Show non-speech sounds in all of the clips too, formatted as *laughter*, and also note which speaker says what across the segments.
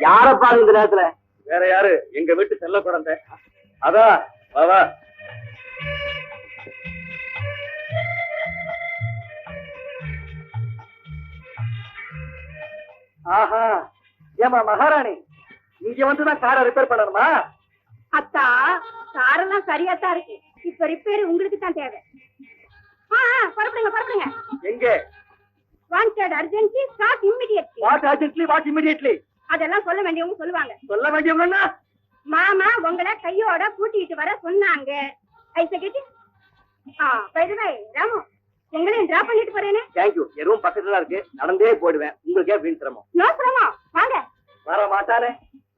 Speaker 1: யாரப்பா இந்த நேரத்துல?
Speaker 2: வேற யாரு? எங்க வீட்டு செல்ல குழந்தை. அதான் வா.
Speaker 1: ஆஹா ஏமா மகாராணி? இங்க வந்துதான் காரை ரிப்பேர் பண்ணணுமா?
Speaker 3: அத்தா காரெல்லாம் சரியா தான் இருக்கு. இப்ப ரிப்பேர் உங்களுக்கு தான் தேவை. புறப்படுங்க புறப்படுங்க.
Speaker 1: எங்க?
Speaker 3: Wanted urgency start immediately
Speaker 1: what urgently what immediately
Speaker 3: அதெல்லாம் சொல்ல வேண்டியவங்க சொல்லுவாங்க.
Speaker 1: சொல்ல வேண்டியவங்கன்னா?
Speaker 3: மாமா உங்களை கையோட கூட்டிட்டு வர சொன்னாங்க. ஐச கேட்டு ஆ பைதுவை ராமு உங்களையும் டிராப் பண்ணிட்டு போறேனே.
Speaker 1: தேங்க்யூ எதுவும் பக்கத்துல தான் இருக்கு. நடந்தே போயிடுவேன். உங்களுக்கே வீண் சிரமம்.
Speaker 3: நோ சிரமம். வாங்க.
Speaker 1: வர மாட்டானே.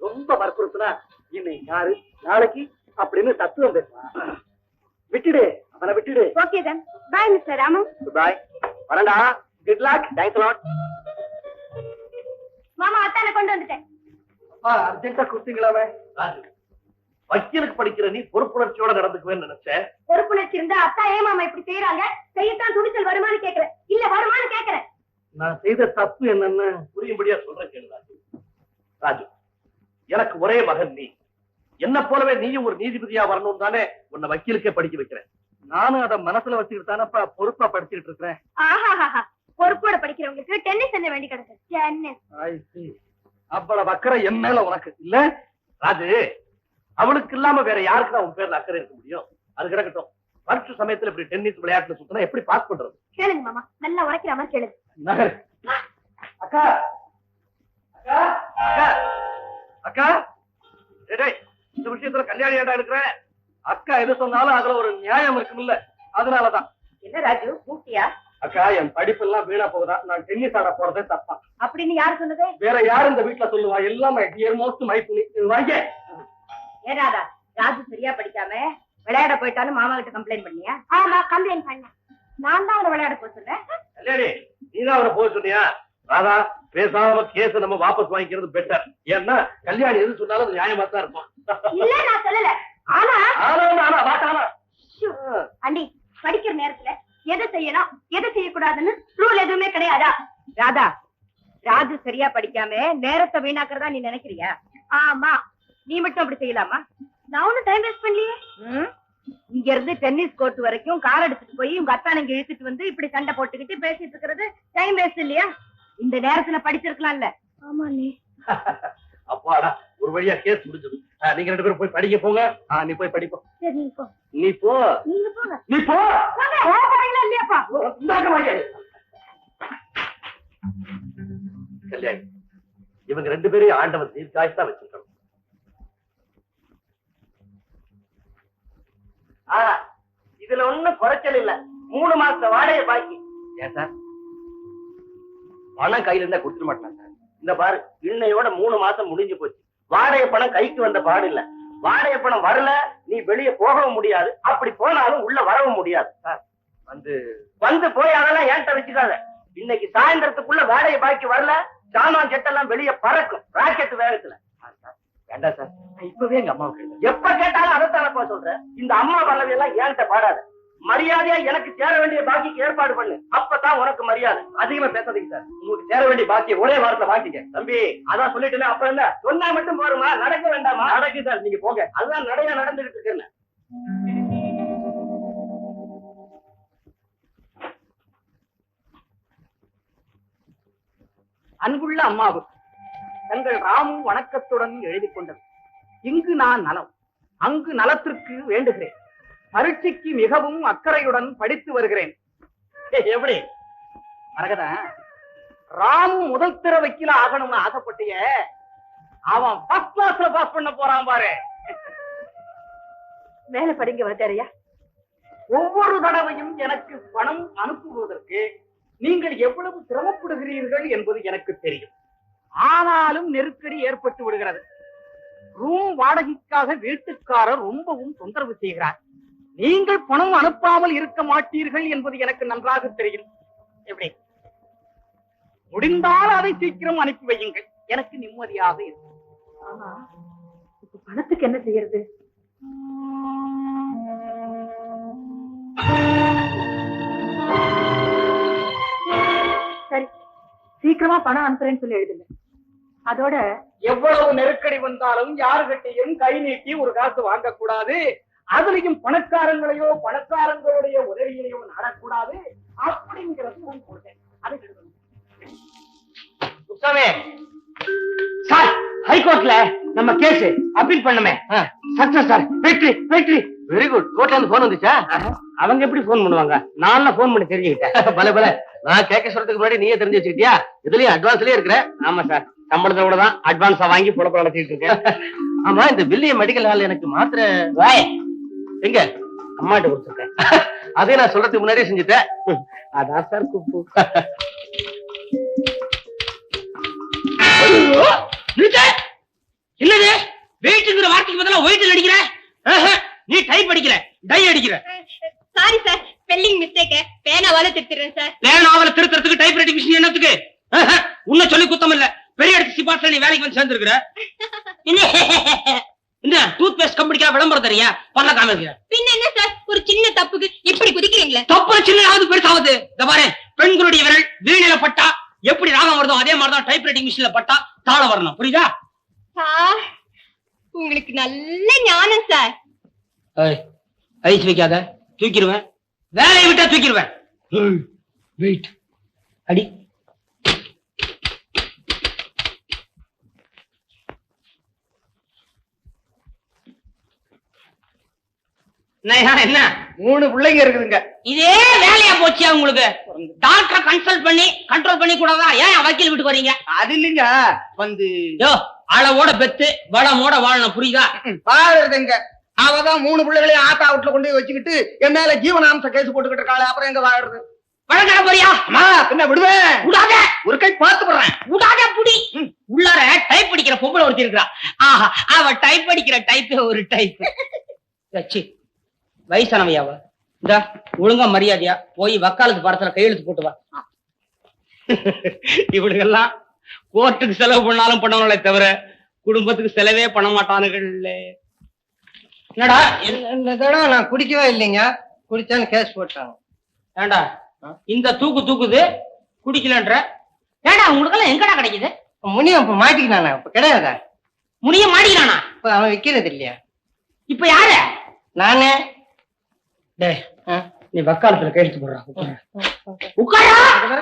Speaker 1: ரொம்ப வற்புறுத்துனா இன்னைக்கு யாரு? நாளைக்கு? அப்படின்னு தத்துவம் பேசுவான் விட்டுடு. அவனை விட்டுடு.
Speaker 3: Okay then bye mister Ramu.
Speaker 1: Bye வரண்டா குட் லாக் தேங்க்ஸ் லாட்
Speaker 3: மாமா அத்தானை கொண்டு வந்துட்டேன்.
Speaker 1: அர்ஜென்ட்டா கொடுத்தீங்களாவே
Speaker 2: வக்கீலுக்கு படிக்கிற நீ பொறுப்புணர்ச்சியோட நடந்துக்குவேன்னு நினைச்சேன்.
Speaker 3: பொறுப்புணர்ச்சி இருந்தா அத்தா ஏன் மாமா இப்படி செய்யறாங்க செய்யத்தான் துணிச்சல் வருமானு கேக்குறேன் இல்ல வருமானு கேக்குறேன்
Speaker 1: நான் செய்த தப்பு என்னன்னு
Speaker 2: புரியும்படியா சொல்றேன் கேளு ராஜு. ராஜு எனக்கு ஒரே மகன் நீ. என்ன போலவே நீயும் ஒரு நீதிபதியா வரணும் தானே உன்னை வக்கீலுக்கே படிக்க வைக்கிறேன்.
Speaker 1: நானும் அத மனசுல வச்சுக்கிட்டு தானப்பா பொறுப்பா படிச்சுக்கிட்டு இருக்கிறேன்.
Speaker 3: பொறுப்போட படிக்கிறவங்களுக்கு டென்னிஸ் என்ன வேண்டி கிடக்கு.
Speaker 1: அவ்வளவு அக்கறை என் மேல உனக்கு இல்ல?
Speaker 2: ராஜு அவளுக்கு இல்லாம வேற யாருக்கு உன் பேர்ல அக்கறை இருக்க முடியும்? அது கிடக்கட்டும். பரீட்சை சமயத்துல இப்படி டென்னிஸ் விளையாட்டுல சுத்தினா எப்படி பாஸ் பண்றது?
Speaker 3: கேளுங்க மாமா. நல்லா உழைக்கிற மாதிரி கேளுங்க.
Speaker 2: அக்கா! அக்கா! அக்கா! அக்கா! டேய், இந்த விஷயத்துல கல்யாணம் ஏண்டா எடுக்கிற?
Speaker 1: அக்கா எது சொன்னாலும் அதுல ஒரு நியாயம் இருக்குல்ல அதனாலதான்.
Speaker 3: என்ன ராஜு கூட்டியா
Speaker 1: அக்கா என் படிப்பு எல்லாம் வீணா போகுதா? நான் டென்னிஸ் ஆட போறதே தப்பா.
Speaker 3: அப்படின்னு யாரு சொன்னது?
Speaker 1: வேற யாரு இந்த வீட்டுல சொல்லுவா? எல்லாமே டியர் மோஸ்ட் மை புனி வாங்க.
Speaker 3: ஏறாதா? ராஜு சரியா படிக்காம விளையாட போயிட்டாலும் மாமா கிட்ட கம்ப்ளைண்ட் பண்ணியா? ஆமா கம்ப்ளைண்ட் பண்ணேன். நான் தான் அவரை விளையாட போக சொன்னேன்.
Speaker 2: கல்யாணி நீதான் அவரை போக சொன்னியா? ராதா பேசாம கேஸ் நம்ம வாபஸ் வாங்கிக்கிறது பெட்டர் ஏன்னா கல்யாணி எது சொன்னாலும் அது நியாயமா தான் இருக்கும்.
Speaker 3: இல்ல நான் சொல்லல. ஆனா
Speaker 2: ஆனா ஆனா வாட்டானா
Speaker 3: அண்டி படிக்கிற நேரத்துல எதை செய்யணும் எதை செய்யக்கூடாதுன்னு ரூல் எதுவுமே கிடையாதா? ராதா ராஜு சரியா படிக்காம நேரத்தை வீணாக்குறதா நீ நினைக்கிறியா? ஆமா. நீ மட்டும் அப்படி செய்யலாமா? நான் ஒண்ணும் டைம் வேஸ்ட் பண்ணலையே. இங்க இருந்து டென்னிஸ் கோர்ட் வரைக்கும் கார் எடுத்துட்டு போய் உங்க அத்தானை இங்க இழுத்துட்டு வந்து இப்படி சண்டை போட்டுக்கிட்டு பேசிட்டு இருக்கிறது டைம் வேஸ்ட் இல்லையா? இந்த நேரத்துல படிச்சிருக்கலாம்ல. ஆமா நீ *laughs*
Speaker 2: அப்பாடா ஒரு வழியா கேஸ் முடிஞ்சது நீங்க ரெண்டு பேரும் போய் படிக்க போங்க.
Speaker 1: நீ போய் படிப்போம்
Speaker 3: சரி நீ போ.
Speaker 1: நீ போ.
Speaker 3: நீங்க போங்க.
Speaker 1: நீ போ.
Speaker 3: போறீங்களா இல்லையாப்பா.
Speaker 2: கல்யாணி இவங்க ரெண்டு பேரையும் ஆண்டவன் தீர்க்காய்ச்சா வச்சிருக்கணும்
Speaker 1: இதுல ஒண்ணும் குறைச்சல் இல்ல. மூணு மாச வாடகை பாக்கி.
Speaker 2: ஏன் சார்? பணம் கையில இருந்தா கொடுத்துட மாட்டேன் சார்?
Speaker 1: இந்த பாரு இன்னையோட மூணு மாசம் முடிஞ்சு போச்சு. வாடகை பணம் கைக்கு வந்த பாடு இல்ல. வாடகை பணம் வரல நீ வெளியே போகவும் முடியாது. அப்படி போனாலும் உள்ள வரவும் முடியாது.
Speaker 2: வந்து
Speaker 1: வந்து போய் அதெல்லாம் ஏன்ட்ட வச்சுக்காத. இன்னைக்கு சாயந்தரத்துக்குள்ள வாடகை பாக்கி வரல சாமான் செட்டெல்லாம் வெளியே பறக்கும். ராக்கெட் வேகத்துல.
Speaker 2: வேண்டாம் சார்? இப்பவே எங்க அம்மாவுக்கு
Speaker 1: எப்ப கேட்டாலும் அதைத்தானப்பா சொல்றேன் இந்த அம்மா பல்லவி எல்லாம் ஏன்ட்ட பாடாத. மரியாதையா எனக்கு சேர வேண்டிய பாக்கிக்கு ஏற்பாடு பண்ணு. அப்பதான் உனக்கு மரியாதை.
Speaker 2: அதிகமா பேசாதீங்க சார். உங்களுக்கு சேர வேண்டிய பாக்கிய ஒரே வாரத்துல பாக்கிங்க
Speaker 1: தம்பி அதான் சொல்லிட்டேனே. அப்புறம் என்ன? சொன்னா மட்டும் போருமா? நடக்க வேண்டாமா?
Speaker 2: நடக்கு சார் நீங்க போங்க.
Speaker 1: அதுதான் நடையா நடந்துகிட்டு இருக்கேன்
Speaker 4: அன்புள்ள அம்மாவுக்கு தங்கள் ராமு வணக்கத்துடன் எழுதி கொண்டது. இங்கு நான் நலம். அங்கு நலத்திற்கு வேண்டுகிறேன். பரீட்சைக்கு மிகவும் அக்கறையுடன் படித்து வருகிறேன். எப்படி? மரகத ராமு முதல் திற வக்கீல ஆகணும்னு ஆசைப்பட்டிய. அவன் ஃபர்ஸ்ட் கிளாஸ்ல பாஸ் பண்ண போறான் பாரு.
Speaker 3: மேல படிங்க வாத்தியாரையா
Speaker 4: ஒவ்வொரு தடவையும் எனக்கு பணம் அனுப்புவதற்கு நீங்கள் எவ்வளவு சிரமப்படுகிறீர்கள் என்பது எனக்கு தெரியும். ஆனாலும் நெருக்கடி ஏற்பட்டு விடுகிறது. ரூம் வாடகைக்காக வீட்டுக்காரர் ரொம்பவும் தொந்தரவு செய்கிறார். நீங்கள் பணம் அனுப்பாமல் இருக்க மாட்டீர்கள் என்பது எனக்கு நன்றாக தெரியும். எப்படி? முடிந்தால் அதை சீக்கிரம் அனுப்பி வையுங்கள். எனக்கு நிம்மதியாக இருக்கும்.
Speaker 3: பணத்துக்கு என்ன செய்யறது? சரி.
Speaker 2: சீக்கிரமா பணம் அனுப்புறேன்னு சொல்லி எழுதுங்க. அதோட
Speaker 4: எவ்வளவு நெருக்கடி வந்தாலும் யாருகிட்டையும் கை நீட்டி ஒரு காசு வாங்கக்கூடாது. அதுலயும் பணக்காரங்களையோ பணக்காரங்களுடைய உதவியையோ நாடக்கூடாது. அப்படிங்கிறது நான் அதை
Speaker 5: உத்தமே. சார் ஹைகோர்ட்ல நம்ம கேஸ் அப்பீல் பண்ணமே. சக்சஸ் சார் வெற்றி வெற்றி. வெரி குட் கோர்ட்ல இருந்து போன் வந்துச்சா? அவங்க எப்படி போன் பண்ணுவாங்க? நான் போன் பண்ணி தெரிஞ்சுக்கிட்டேன். *laughs* பல பல. நான் கேட்க சொல்றதுக்கு முன்னாடி நீயே தெரிஞ்சு வச்சுக்கிட்டியா? இதுலயும் அட்வான்ஸ்லயே இருக்கிற. ஆமா சார். சம்பளத்தை கூட தான் அட்வான்ஸா வாங்கி புலப்பட நடத்திட்டு இருக்கேன். *laughs* ஆமா இந்த வில்லியம் மெடிக்கல் ஹால் எனக்கு மாத்திரை எங்க? அம்மாட்ட கொடுத்துருக்கேன். *laughs* அதே நான் சொல்றதுக்கு முன்னாடியே செஞ்சுட்டேன். *laughs* அதான் சார் குப்பு. என்னது வெயிட்ங்கிற வார்த்தைக்கு பதிலா வெயிட் அடிக்கிற? நீ டைப் அடிக்கிற டை அடிக்கிற.
Speaker 2: சாரி சார் ஸ்பெல்லிங் மிஸ்டேக் பேனாவால திருத்திடுறேன் சார்
Speaker 5: பேனாவில திருத்தறதுக்கு டைப் ரைட்டிங் மிஷின் என்னத்துக்கு? உன்னை சொல்லி குத்தம் இல்ல சிபாஸ்ல நீ வேலைக்கு வந்து சேர்ந்துருக்கிற? என்ன? டூத் பேஸ்ட் கம்பெனிக்கா விளம்பரம் தரியா பண்ண காமிக்கிற
Speaker 2: பின்ன என்ன சார்? ஒரு சின்ன தப்புக்கு இப்படி குதிக்கிறீங்களே?
Speaker 5: தப்பு சின்னதாவது பெருசாவது. இந்த பாரு பெண்களுடைய விரல் வீணில பட்டா எப்படி ராகம் வருதோ அதே மாதிரிதான் டைப் ரைட்டிங் மிஷின்ல பட்டா தாள வரணும். புரியுதா?
Speaker 2: சார் உங்களுக்கு நல்ல ஞானம் சார்.
Speaker 5: ஐஸ் வைக்காத. தூக்கிடுவேன். வேலையை விட்டா தூக்கிடுவேன். வெயிட் அடி. என்ன
Speaker 4: மூணு பிள்ளைங்க இருக்குதுங்க.
Speaker 5: இதே வேலையா போச்சு உங்களுக்கு? டாக்டரை கன்சல்ட் பண்ணி கண்ட்ரோல் பண்ணி கூடாதா ஏன் வக்கீல் வீட்டுக்கு வரீங்க?
Speaker 4: அது இல்லைங்க. வந்து
Speaker 5: யோ அளவோட பெத்து வளமோட வாழணும் புரியுதா?
Speaker 4: வாழறதுங்க அவதான் மூணு பிள்ளைகளையும் ஆத்தா வீட்டுல கொண்டு போய் வச்சுக்கிட்டு என் மேல ஜீவனாம்ச கேஸ் போட்டுக்கிட்டு இருக்காளே அப்புறம் எங்க வாழறது?
Speaker 5: வழங்கட போறியா?
Speaker 4: அம்மா பின்ன விடுவேன்
Speaker 5: விடாத.
Speaker 4: ஒரு கை பார்த்து போடுறேன்
Speaker 5: விடாத புடி. உள்ளார டைப் அடிக்கிற பொம்பளை ஒருத்தி இருக்கிறா. ஆஹா அவ டைப் அடிக்கிற டைப்பே ஒரு டைப் *laughs* சி வயசானவையா அவ? இந்த ஒழுங்கா மரியாதையா போய் வக்காலத்து படத்துல கையெழுத்து போட்டு வா. *laughs* இவனுங்கெல்லாம் கோர்ட்டுக்கு செலவு பண்ணாலும் பண்ணுவாங்களே தவிர குடும்பத்துக்கு செலவே பண்ண மாட்டானுகள். என்னடா? என்ன-
Speaker 6: இந்த தடவை நான் குடிக்கவே இல்லைங்க. குடிச்சான்னு கேஸ் போட்டாங்க.
Speaker 5: ஏண்டா? இந்த தூக்கு தூக்குது குடிக்கலன்ற. ஏண்டா உங்களுக்கெல்லாம் எங்கடா கிடைக்குது?
Speaker 6: முனியம் இப்ப மாட்டிக்கினானே? இப்ப கிடையாதா?
Speaker 5: முடிய மாடிக்கிறானா
Speaker 6: இப்ப அவன் விக்கிறது இல்லையா
Speaker 5: இப்ப யாரு?
Speaker 6: நானே. ஆ.
Speaker 5: நீ வக்காலத்துல கையெழுத்து போடுறா உட்காரா. உட்காரா?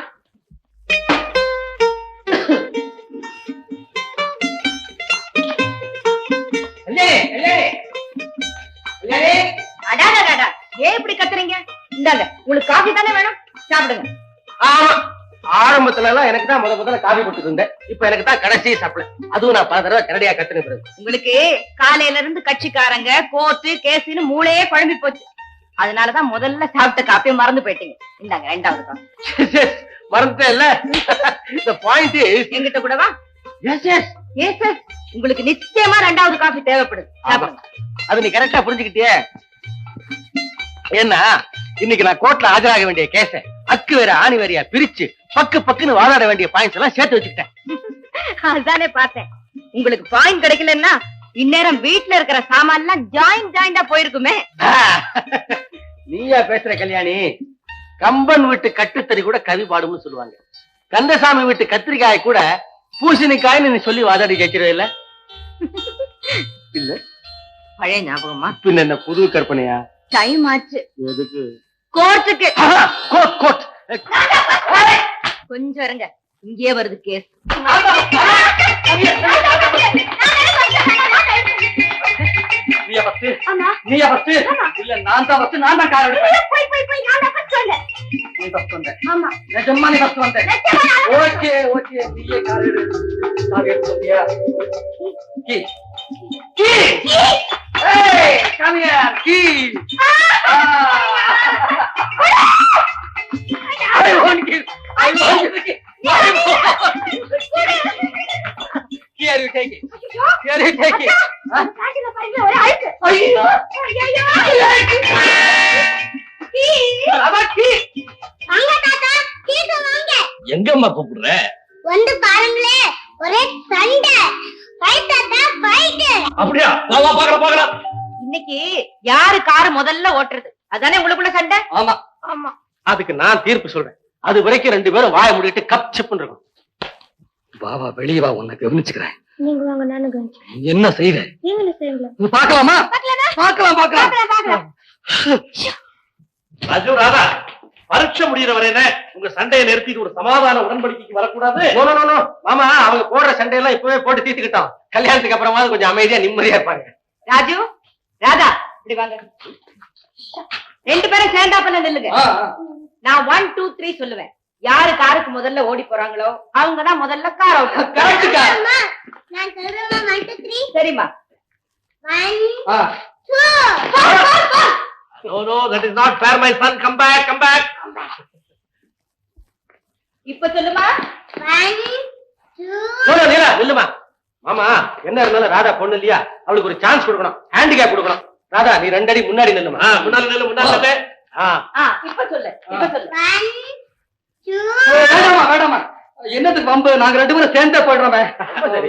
Speaker 2: அடாடாடா ஏன் இப்படி கத்துறீங்க? இந்தாங்க உங்களுக்கு காஃபி தானே வேணும்? சாப்பிடுங்க.
Speaker 5: ஆமா. ஆரம்பத்துல எல்லாம் எனக்கு தான் முத முதல்ல காபி இருந்தேன். இப்ப எனக்கு தான் கடைசி சாப்பிடு அதுவும் நான் பல தடவை கரடியா கத்துன பிறகு.
Speaker 2: உங்களுக்கு காலையில இருந்து கட்சிக்காரங்க கோர்ட்டு கேஸ்னு மூளையே குழம்பி போச்சு. அதனாலதான் முதல்ல சாப்பிட்ட காப்பியை மறந்து போயிட்டீங்க. இந்தாங்க ரெண்டாவது காஃபி
Speaker 5: மறந்துட்டேன் இல்ல இந்த பாயிண்ட்
Speaker 2: என்கிட்ட கூட வா
Speaker 5: எஸ். எஸ்
Speaker 2: உங்களுக்கு நிச்சயமா ரெண்டாவது காஃபி தேவைப்படுது
Speaker 5: அது நீ கரெக்டா புரிஞ்சுக்கிட்டியே. ஏன்னா இன்னைக்கு நான் கோர்ட்ல ஆஜராக வேண்டிய கேஸ அக்கு வேற ஆணி வேறையா பிரிச்சு பக்கு பக்குன்னு வாதாட வேண்டிய பாயிண்ட்ஸ் எல்லாம் சேர்த்து வச்சுக்கிட்டேன்.
Speaker 2: அதானே பார்த்தேன். உங்களுக்கு பாயிண்ட் கிடைக்கலன்னா இந்நேரம் வீட்ல இருக்கிற சாமான் எல்லாம் ஜாயின் ஜாயிண்டா போயிருக்குமே.
Speaker 5: நீயா பேசுற கல்யாணி? கம்பன் வீட்டு கட்டுத்தறி கூட கவி பாடும்னு சொல்லுவாங்க. கந்தசாமி வீட்டு கத்திரிக்காய் கூட பூசணிக்காய்னு நீ சொல்லி வாதாடி ஜெயிச்சிருவே இல்ல? இல்ல.
Speaker 2: பழைய ஞாபகமா?
Speaker 5: பின்ன என்ன புது கற்பனையா?
Speaker 2: டைம் ஆச்சு.
Speaker 5: எதுக்கு?
Speaker 2: கோர்ட்டுக்கு
Speaker 5: கோட் கோட்
Speaker 2: கொஞ்சம் இருங்க. இங்கே வருது கேஸ்
Speaker 5: நீயா ஃபர்ஸ்ட் நீயா ஃபர்ஸ்ட் இல்ல நான் தான் ஃபர்ஸ்ட் நான் தான் கார் எடுப்பேன் நீ ஃபர்ஸ்ட் வந்த. நிஜமா நீ ஃபர்ஸ்ட் வந்த. Okay okay. நீயே கார் எடு கார் எடுத்து வந்தியா கீ. கீ. எங்கம்மா கூப்பிடுற?
Speaker 7: வந்து பாருங்களே ஒரே சண்டை. ஃபைட் தாத்தா ஃபைட்
Speaker 5: அப்படியா? வா வா பாக்கலாம் பாக்கலாம்
Speaker 2: இன்னைக்கு யாரு கார் முதல்ல ஓட்டுறது? அதானே உங்களுக்குள்ள சண்டை?
Speaker 5: ஆமா.
Speaker 2: ஆமா.
Speaker 5: அதுக்கு நான் தீர்ப்பு சொல்றேன். அது வரைக்கும் ரெண்டு பேரும் வாய மூடிட்டு கப் சிப்புன்னு இருக்கும்
Speaker 8: வா வா வெளியே வா உன்னை கவனிச்சுக்கிறேன்.
Speaker 6: நீங்க வாங்க நானும் கவனிச்சு
Speaker 8: என்ன செய்யற
Speaker 6: நீங்களும் செய்யுங்களா
Speaker 8: இது பார்க்கலாமா? பார்க்கலாம்? பார்க்கலாம்
Speaker 2: பாக்கலாம்
Speaker 9: ராஜு ராதா. பரீட்சை முடியிற வரையில உங்க சண்டையை நிறுத்திட்டு ஒரு சமாதான உடன்படிக்கைக்கு வரக்கூடாது?
Speaker 8: No, no, no, no. மாமா அவங்க போடுற சண்டையெல்லாம் இப்பவே போட்டு தீர்த்துக்கிட்டோம் கல்யாணத்துக்கு அப்புறமா கொஞ்சம் அமைதியா நிம்மதியா இருப்பாங்க.
Speaker 2: ராஜு ராதா இப்படி வாங்க. ரெண்டு பேரும் சேர்ந்தாப்புல நில்லுங்க. நான் ஒன் டூ த்ரீ சொல்லுவேன். யாரு காருக்கு முதல்ல ஓடி போறாங்களோ அவங்க தான் முதல்ல கார் அவுட்
Speaker 6: நான் சொல்றேன் one two
Speaker 9: no no that is not fair my son come back come back
Speaker 2: இப்ப சொல்லுமா?
Speaker 8: நீலா, நீலா, நில்லுமா? மாமா என்ன இருந்தாலும் ராதா பொண்ணு இல்லையா? அவளுக்கு ஒரு சான்ஸ் கொடுக்கணும். ஹேண்டிகேப் கொடுக்கணும். ராதா நீ ரெண்டு அடி முன்னாடி நில்லுமா?
Speaker 9: முன்னால நில்லு முன்னால நில்லு.
Speaker 2: இப்ப சொல்லு இப்ப சொல்லு.
Speaker 6: ஒன் டூ
Speaker 8: வேண்டாமா வேண்டாமா என்னத்துக்கு வம்பு? நாங்க ரெண்டு பேரும் சேர்ந்தே போயிடுறோமே.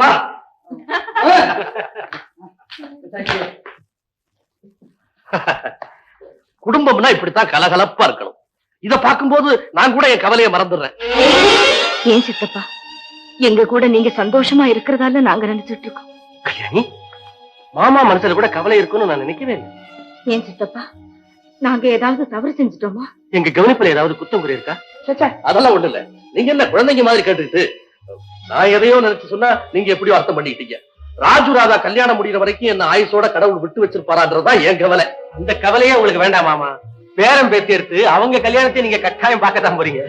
Speaker 8: வா. *laughs*
Speaker 9: குடும்பம்னா இப்படித்தான் கலகலப்பா இருக்கணும். இத பார்க்கும்போது நான் கூட என் கவலையை மறந்துடுறேன்.
Speaker 2: ஏன் சித்தப்பா? எங்க கூட நீங்க சந்தோஷமா இருக்கிறதால நாங்க நினைச்சிட்டு இருக்கோம்.
Speaker 8: கல்யாணி மாமா மனசுல கூட கவலை இருக்குன்னு நான் நினைக்கவே இல்லை.
Speaker 2: ஏன் சித்தப்பா? நாங்க ஏதாவது தவறு செஞ்சுட்டோமா?
Speaker 8: எங்க கவனிப்புல ஏதாவது குத்தம் குறை இருக்கா?
Speaker 9: அதெல்லாம் ஒண்ணு இல்ல. நீங்க என்ன குழந்தைங்க மாதிரி கேட்டுக்கிட்டு நான் எதையோ நினைச்சு சொன்னா நீங்க எப்படியோ அர்த்தம் பண்ணிக்கிட்டீங்க. ராஜு ராதா கல்யாணம் முடியிற வரைக்கும் என்ன ஆயுசோட கடவுள் விட்டு வச்சிருப்பாரான்றதுதான் என் கவலை.
Speaker 8: அந்த கவலையே உங்களுக்கு வேண்டாம் மாமா. பேரம் பேத்தி எடுத்து அவங்க கல்யாணத்தை நீங்க கட்டாயம் பார்க்கத்தான் போறீங்க.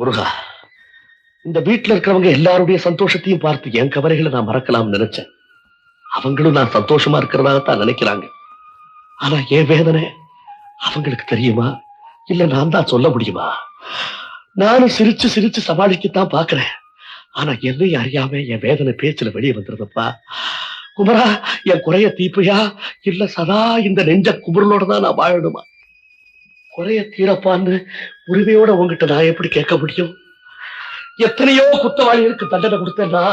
Speaker 9: முருகா இந்த வீட்டுல இருக்கிறவங்க எல்லாருடைய சந்தோஷத்தையும் பார்த்து என் கவலைகளை நான் மறக்கலாம்னு நினைச்சேன். அவங்களும் நான் சந்தோஷமா இருக்கிறதாக தான் நினைக்கிறாங்க. ஆனா என் வேதனை அவங்களுக்கு தெரியுமா? இல்ல நான் தான் சொல்ல முடியுமா? நானும் சிரிச்சு சிரிச்சு சமாளிக்கத்தான் பாக்குறேன் ஆனா என்னையும் அறியாம என் வேதனை பேச்சுல வெளியே வந்துருதப்பா. குமரா என் குறைய தீப்பையா இல்ல சதா இந்த நெஞ்ச குமரலோட தான் நான் வாழணுமா? குறைய தீரப்பான்னு உரிமையோட உங்ககிட்ட நான் எப்படி கேட்க முடியும்? எத்தனையோ குத்தவாளிகளுக்கு தண்டனை கொடுத்தேன்னா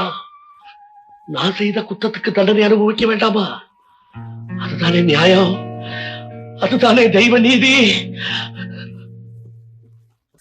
Speaker 9: நான் செய்த குத்தத்துக்கு தண்டனை அனுபவிக்க வேண்டாமா? அதுதானே நியாயம். அதுதானே தெய்வ நீதி.